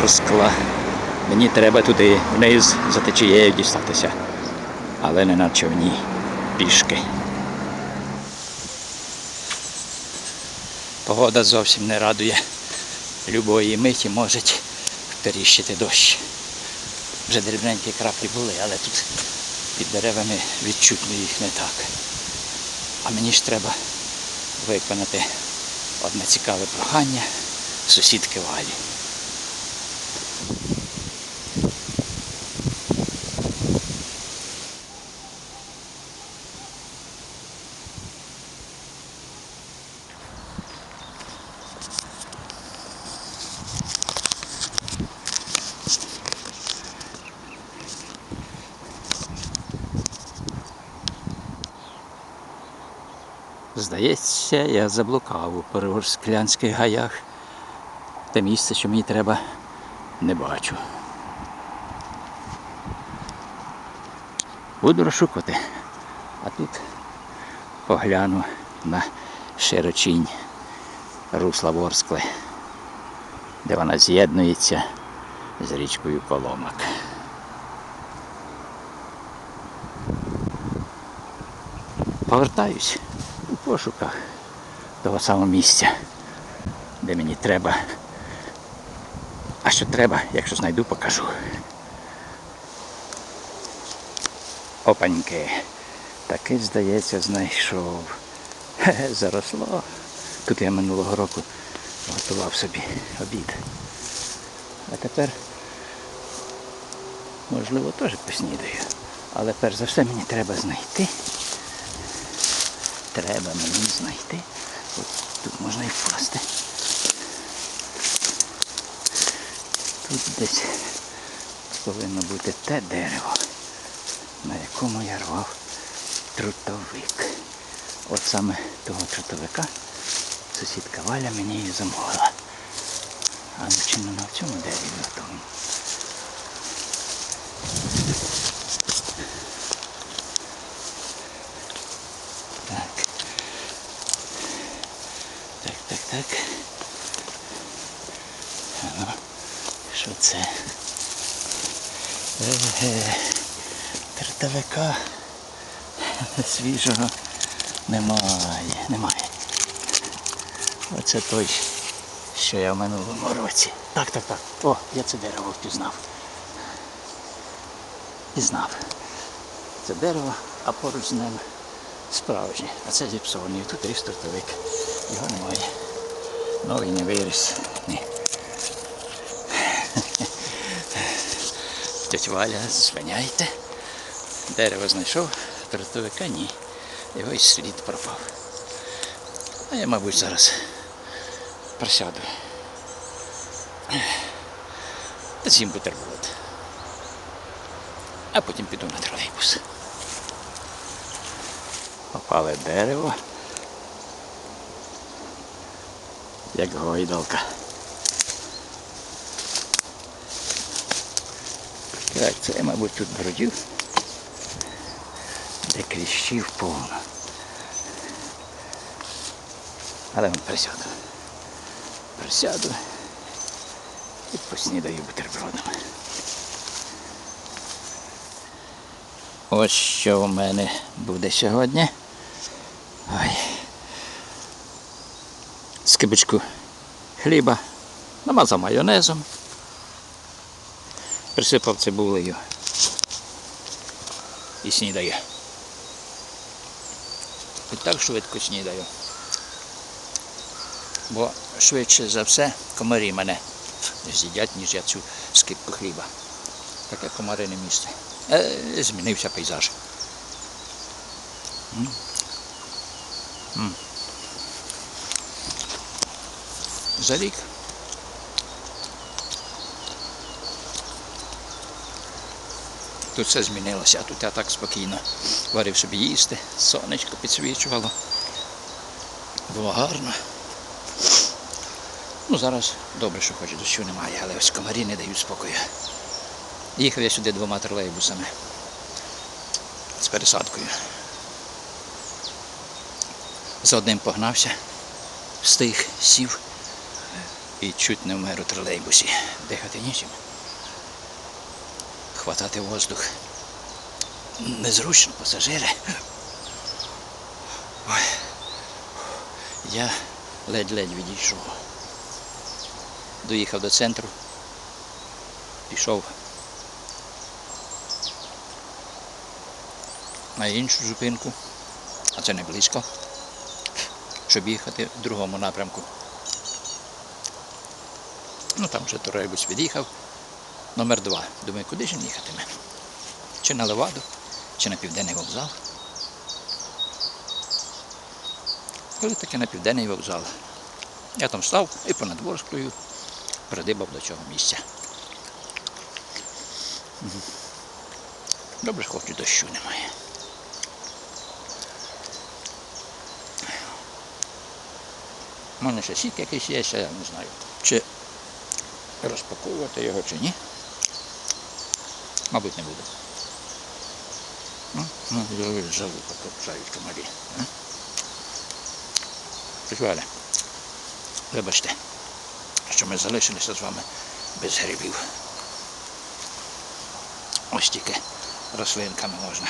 Ворскла. Мені треба туди, вниз за течією дістатися. Але не на човні, пішки. Погода зовсім не радує. Любої миті може періщити дощ. Вже дрібненькі краплі були, але тут під деревами відчутно їх не так. А мені ж треба виконати одне цікаве прохання сусідки Валі. Здається, я заблукав у переворсклянських гаях. Те місце, що мені треба, не бачу. Буду розшукувати. А тут погляну на широчінь русла Ворскли, де вона з'єднується з річкою Коломак. Повертаюсь пошуках того самого місця, де мені треба. А що треба, якщо знайду, покажу. Опаньки. Таки, здається, знайшов. Хе-хе, заросло. Тут я минулого року готував собі обід. А тепер, можливо, теж поснідаю. Але перш за все мені треба знайти. Треба мені знайти. От тут можна і впасти. Тут десь повинно бути те дерево, на якому я рвав трутовик. От саме того трутовика сусідка Валя мені і замовила. А не на цьому дереві на тому. Так, ну, що це? Еге, Трутовика свіжого немає, немає. Оце той, що я в минулому році. Так, так, так. О, я це дерево впізнав. Пізнав. Це дерево, а поруч з ним справжнє. А це зіпсований. Тут є стартовик. Його немає. Новий не виріс. Тетя Валя, звиняйте. Дерево знайшов, тротовика ні. Його і слід пропав. А я, мабуть, зараз присяду. Та з'їм бутерброд. А потім піду на тролейбус. Попале дерево. Як гойдалка. Так, це я, мабуть, тут бродю, де кліщів повно. Але вон присяду. Присяду і поснідаю бутербродом. Ось що у мене буде сьогодні. Ой. Скибочку хліба, намазав майонезом, присипав цибулею і снідаю. І так швидко снідаю. Бо швидше за все комарі мене з'їдять, ніж я цю скипку хліба. Таке комарине місце. Е, змінився пейзаж. М. М. За рік. Тут все змінилося, а тут я так спокійно варив собі їсти, сонечко підсвічувало. Було гарно. Ну, зараз добре, що хоч дощу немає, але ось комарі не дають спокою. Їхав я сюди двома тролейбусами з пересадкою. За одним погнався, встиг, сів, І чуть не вмер у тролейбусі. Дихати нічим. Хватати воздух. Незручно, пасажири. Ой. Я ледь-ледь відійшов. Доїхав до центру. Пішов на іншу зупинку, а це не близько, щоб їхати в другому напрямку. Ну там вже тролейбус під'їхав. Номер два. Думаю, куди ж він їхатиме? Чи на Леваду, чи на південний вокзал. Коли таки на південний вокзал. Я там став і понад Ворсклою придибав до цього місця. Добре, хоч дощу немає. У мене ще сік якийсь є, я не знаю. Чи розпаковувати його, чи ні. Мабуть, не буду. Ну, ну, я живу, комарі. а? Вибачте, що ми залишилися з вами без грибів. Ось тільки рослинками можна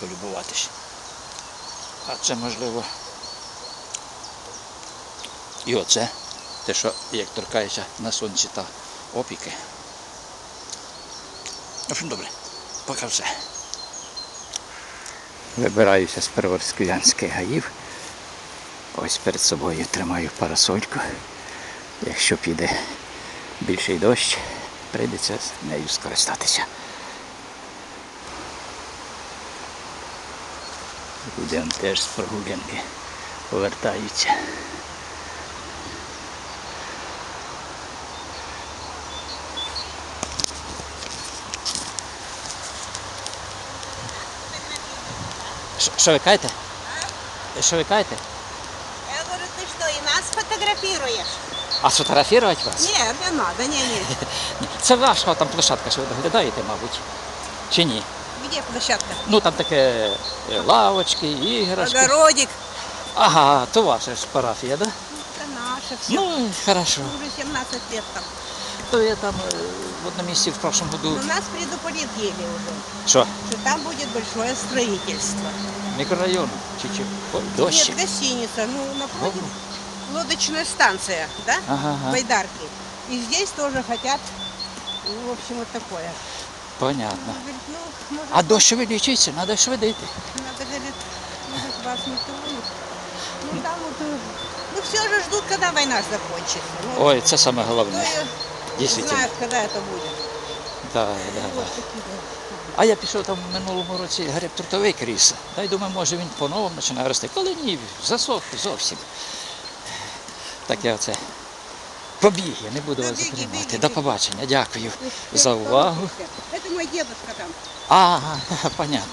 полюбуватись. А це можливо. І оце, те, що як торкається на сонці та опіки. Общем, добре, поки все. Вибираюся з Перворськуянських гаїв. Ось перед собою тримаю парасольку. Якщо піде більший дощ, прийдеться з нею скористатися. Он теж з прогулянки повертаються. Що ви каєте? Що ви каєте? Я говорю, ты что, и нас фотографируешь? А сфотографувати вас? Нет, не надо, не, не. Це ваша там площадка, що ви доглядаєте, мабуть. Чи ні? Где площадка? Ну там таке е, лавочки, іграшки. Огородик. Ага, то ваша ж парафія, да? Это наше все. Ну, хорошо. Уже 17 лет там. То я там е, в одному місці в прошлом году. У нас предупредили уже, Що? что там будет большое строительство. Мікрорайон? Чи чи дощ? Нет, гостиница, ну, напротив лодочная станция, да? Ага, ага. Байдарки. И здесь тоже хотят, ну, в общем, вот такое. Понятно. Говорит, ну, может, А дощ увеличується, треба швидити. Надо, говорит, может, вас не тронут. Ну, там вот, э, ну, все же ждут, когда война закончится. Ну, Ой, це саме кто головне. ее Дійсно. знает, когда это будет. А я пішов там в минулому році гриб трутовий кріс. Та й думаю, може він по-новому починає рости. Коли ні, засох зовсім. Так я оце побіг, я не буду вас затримувати. До побачення, дякую за увагу. Это мой дедушка там. Ага, понятно.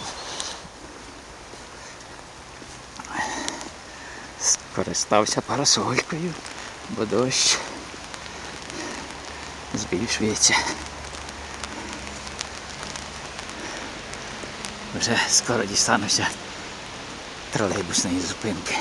Скористався парасолькою, бо дощ збільшується. Вже скоро дістануся тролейбусної зупинки.